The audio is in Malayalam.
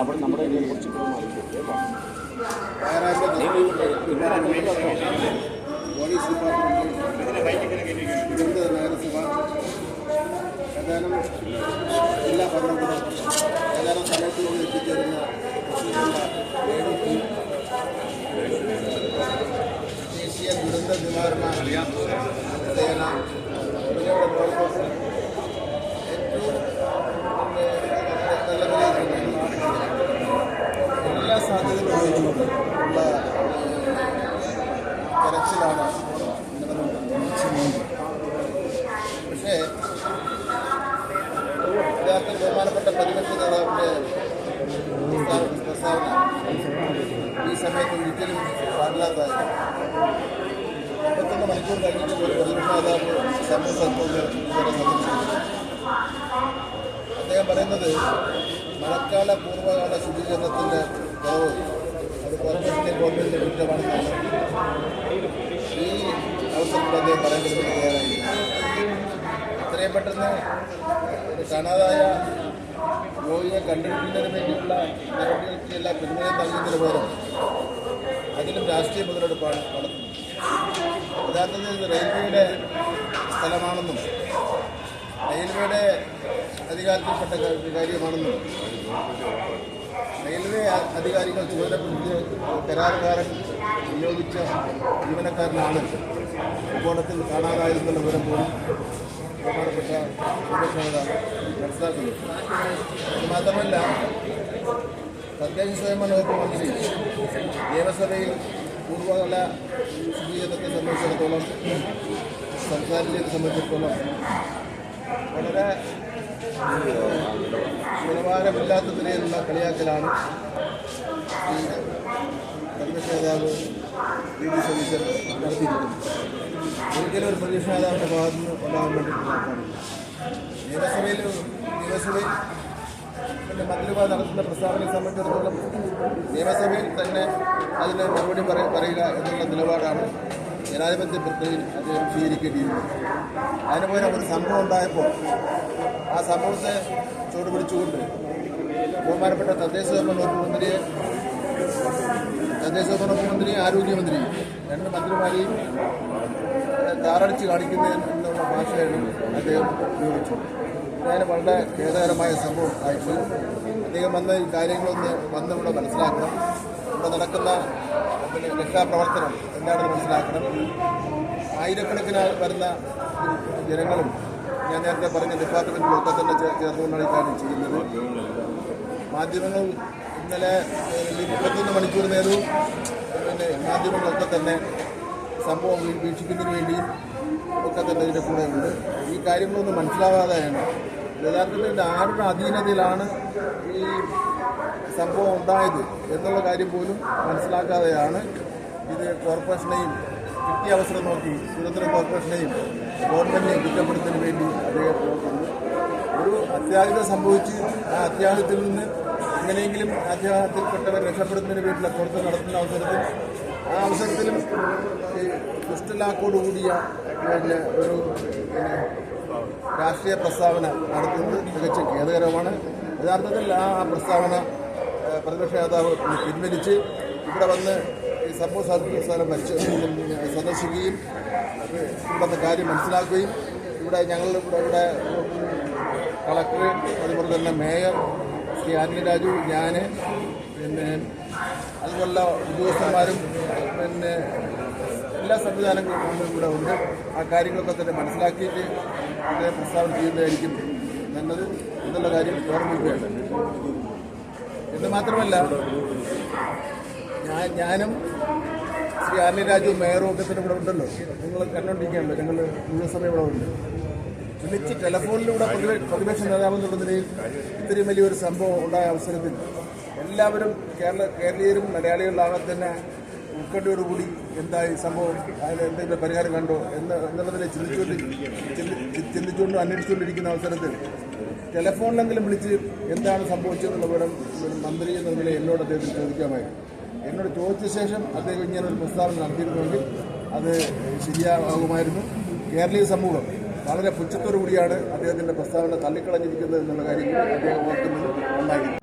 അവിടെ നമ്മുടെ ഇതിനെ കുറിച്ച് ഇപ്പോൾ മാറിയിട്ടുണ്ട്. വയനാട്ടിലെ നടന്നുകൊണ്ടിരിക്കുന്നത് പക്ഷേ യഥാർത്ഥ ബഹുമാനപ്പെട്ട പ്രതിപക്ഷ നേതാവിന്റെ പ്രസ്താവ- പ്രസ്താവന ഈ സമയത്ത് ഒരിക്കലും പാടില്ലാത്തതായി മുപ്പത്തൊന്ന് മണിക്കൂർ കഴിഞ്ഞിട്ട് ഒരു പ്രതിപക്ഷ നേതാവ് സമയസത്വം അദ്ദേഹം പറയുന്നത് മഴക്കാല പൂർവകാല ശുചീകരണത്തിന്റെ കുറവ് കോർപ്പറേഷന്റെ ഗവൺമെന്റിന്റെ കുറ്റമാണെന്നാണ് ഈ അവസരത്തിൽ അദ്ദേഹം തയ്യാറായി എത്രയും പെട്ടെന്ന് കാണാതായ രോഗിയെ കണ്ടുപിടിക്കുന്നതിന് നടപടികൾക്ക് എല്ലാ പിന്തുണയും നൽകുന്നതിന് പകരം അതിലും രാഷ്ട്രീയ മുതലെടുപ്പാണ് നടത്തുന്നത് യഥാർത്ഥത്തിൽ ഇത് റെയിൽവേയുടെ സ്ഥലമാണെന്നും റെയിൽവേയുടെ അധികാരത്തിൽപ്പെട്ട കാര്യമാണെന്നും റെയിൽവേ അധികാരികൾ ചുമതലപ്പെടുത്തിയ കരാറുകാരൻ നിയോഗിച്ച ജീവനക്കാരനാണ്. അപകടത്തിൽ കാണാതായിരുന്നുള്ള വിവരം പോലും പ്രധാനപ്പെട്ട നേതാവ് മനസ്സിലാക്കുന്നത്. മാത്രമല്ല തദ്ദേശ സ്വയംഭരണ വകുപ്പ് മന്ത്രി നിയമസഭയിൽ പൂർവകല ശുചീകരണത്തെ സംബന്ധിച്ചിടത്തോളം സംസാരിച്ചതിനെ സംബന്ധിച്ചിടത്തോളം വളരെ നിലവാരമില്ലാത്ത നിലയിലുള്ള കളിയാക്കലാണ് പ്രതിപക്ഷ നേതാവ് വി ഡി സതീശൻ നടത്തിയിരിക്കുന്നത്. ഒരിക്കലും ഒരു പ്രതിപക്ഷ നേതാവിന്റെ ഭാഗത്തു നിന്ന് ഉണ്ടാകാൻ വേണ്ടിയിട്ടുള്ള നിയമസഭയിൽ നിയമസഭയിൽ പിന്നെ മന്ത്രിമാർ നടത്തുന്ന പ്രസ്താവനയെ സംബന്ധിച്ചിടത്തോളം നിയമസഭയിൽ തന്നെ അതിന് മറുപടി പറ- പറയുക എന്നുള്ള നിലപാടാണ് ജനാധിപത്യ പ്രക്രിയയിൽ അദ്ദേഹം സ്വീകരിക്കേണ്ടിയിരുന്നു അതിനുപോലെ ഒരു സംഭവം ഉണ്ടായപ്പോൾ ആ സംഭവത്തെ ചുവടുപിടിച്ചുകൊണ്ട് ബഹുമാനപ്പെട്ട തദ്ദേശ വകുപ്പ് മന്ത്രിയെ തദ്ദേശ വകുപ്പ് മന്ത്രിയും ആരോഗ്യമന്ത്രിയും രണ്ട് മന്ത്രിമാരെയും താറടിച്ച് കാണിക്കുന്ന എന്നുള്ള ഭാഷയാണ് അദ്ദേഹം ഉപയോഗിച്ചത്. എന്തായാലും വളരെ ഖേദകരമായ സംഭവം ആയിട്ട് അദ്ദേഹം വന്ന ഈ കാര്യങ്ങളൊന്ന് വന്ന് ഇവിടെ മനസ്സിലാക്കണം. ഇവിടെ നടക്കുന്ന രക്ഷാപ്രവർത്തനം എന്താണെന്ന് മനസ്സിലാക്കണം. ആയിരക്കണക്കിന് വരുന്ന ജനങ്ങളും ഞാൻ നേരത്തെ പറഞ്ഞ ഡിപ്പാർട്ട്മെന്റിലൊക്കെ തന്നെ ചേർന്നുകൊണ്ടാണ് ഈ കാര്യം ചെയ്യുന്നത്. മാധ്യമങ്ങൾ ഇന്നലെ മുപ്പത്തൊന്ന് മണിക്കൂർ നേരവും പിന്നെ മാധ്യമങ്ങളൊക്കെ തന്നെ സംഭവം വീക്ഷിക്കുന്നതിന് വേണ്ടിയും ഒക്കെ തന്നെ ഇതിന്റെ കൂടെ ഉണ്ട് ഈ കാര്യങ്ങളൊന്നും മനസ്സിലാവാതെയാണ് യഥാർത്ഥത്തിൽ ആരുടെ അധീനതയിലാണ് ഈ സംഭവം ഉണ്ടായത് എന്നുള്ള കാര്യം പോലും മനസ്സിലാക്കാതെയാണ് ഇത് കോർപ്പറേഷനെയും കിട്ടിയ അവസരം നോക്കി സുരേന്ദ്ര കോർപ്പറേഷനെയും ഗവൺമെന്റിനെയും കുറ്റപ്പെടുത്തുന്നതിന് വേണ്ടി അദ്ദേഹം നോക്കുന്നത് ഒരു അത്യാഹിതം സംഭവിച്ച് ആ അത്യാഹിതത്തിൽ നിന്ന് എങ്ങനെയെങ്കിലും അത്യാഹിതത്തിൽപ്പെട്ടവരെ രക്ഷപ്പെടുത്തുന്നതിന് വേണ്ടി പ്രവർത്തനം നടത്തുന്ന അവസരത്തിൽ ആ അവസരത്തിലും ഈ ദുഷ്ടലാക്കോട് കൂടിയ പിന്നെ ഒരു രാഷ്ട്രീയ പ്രസ്താവന നടത്തുന്നത് തികച്ചും ഖേദകരമാണ്. യഥാർത്ഥത്തിൽ ആ പ്രസ്താവന പ്രതിപക്ഷ നേതാവ് പിൻവലിച്ച് ഇവിടെ വന്ന് ഈ സംഭവ സ്ഥലം പരിശോ സന്ദർശിക്കുകയും ഇവിടുത്തെ കാര്യം മനസ്സിലാക്കുകയും ഇവിടെ ഞങ്ങൾ ഇവിടെ ഇവിടെ കളക്ടർ അതുപോലെ തന്നെ മേയർ ശ്രീ ആന്റണി രാജു ഞാൻ പിന്നെ അതുപോലുള്ള ഉദ്യോഗസ്ഥന്മാരും പിന്നെ എല്ലാ സംവിധാനങ്ങളും കൂടെ ഉണ്ട്. ആ കാര്യങ്ങളൊക്കെ തന്നെ മനസ്സിലാക്കിയിട്ട് ഇതിനെ പ്രസ്താവന ചെയ്യുന്നതായിരിക്കും നല്ലത് എന്നുള്ള കാര്യം ഓർമ്മിക്കുകയാണ്. എന്ന് മാത്രമല്ല ഞാൻ ഞാനും ശ്രീ ആന്റണി രാജു മേയറും ഒക്കെ തന്നെ ഇവിടെ ഉണ്ടല്ലോ. നിങ്ങൾ കണ്ടുകൊണ്ടിരിക്കുകയാണല്ലോ ഞങ്ങൾ മുഴുവൻ സമയം ഇവിടെ ഉണ്ട്. വിളിച്ച് ടെലഫോണിലൂടെ പ്രതിപ- പ്രതിപക്ഷ നേതാവ് എന്നുള്ള നിലയിൽ ഇത്രയും വലിയൊരു സംഭവം ഉണ്ടായ അവസരത്തിൽ എല്ലാവരും കേരള കേരളീയരും മലയാളികളിലാകെ തന്നെ ഉൾക്കണ്ഠയോടുകൂടി എന്തായി സംഭവം? അതിന് എന്തെങ്കിലും പരിഹാരം കണ്ടോ? എന്ന് എന്നുള്ളതിനെ ചിന്തിച്ചുകൊണ്ട് ചിന്തിച്ചുകൊണ്ട് അന്വേഷിച്ചുകൊണ്ടിരിക്കുന്ന അവസരത്തിൽ ടെലഫോണിലെങ്കിലും വിളിച്ച് എന്താണ് സംഭവിച്ചതെന്നുള്ള വിവരം മന്ത്രി എന്ന നിലയിൽ എന്നോട് അദ്ദേഹത്തിന് ചോദിക്കാമായിരുന്നു. എന്നോട് ചോദിച്ച ശേഷം അദ്ദേഹം ഇങ്ങനെ ഒരു പ്രസ്താവന നടത്തിയിരുന്നുവെങ്കിൽ അത് ശരിയാകുമായിരുന്നു. കേരളീയ സമൂഹം വളരെ പുച്ഛത്തോടു കൂടിയാണ് അദ്ദേഹത്തിന്റെ പ്രസ്താവന തള്ളിക്കളഞ്ഞിരിക്കുന്നത് എന്നുള്ള കാര്യം അദ്ദേഹം ഓർക്കുന്നത് നന്നായിരിക്കും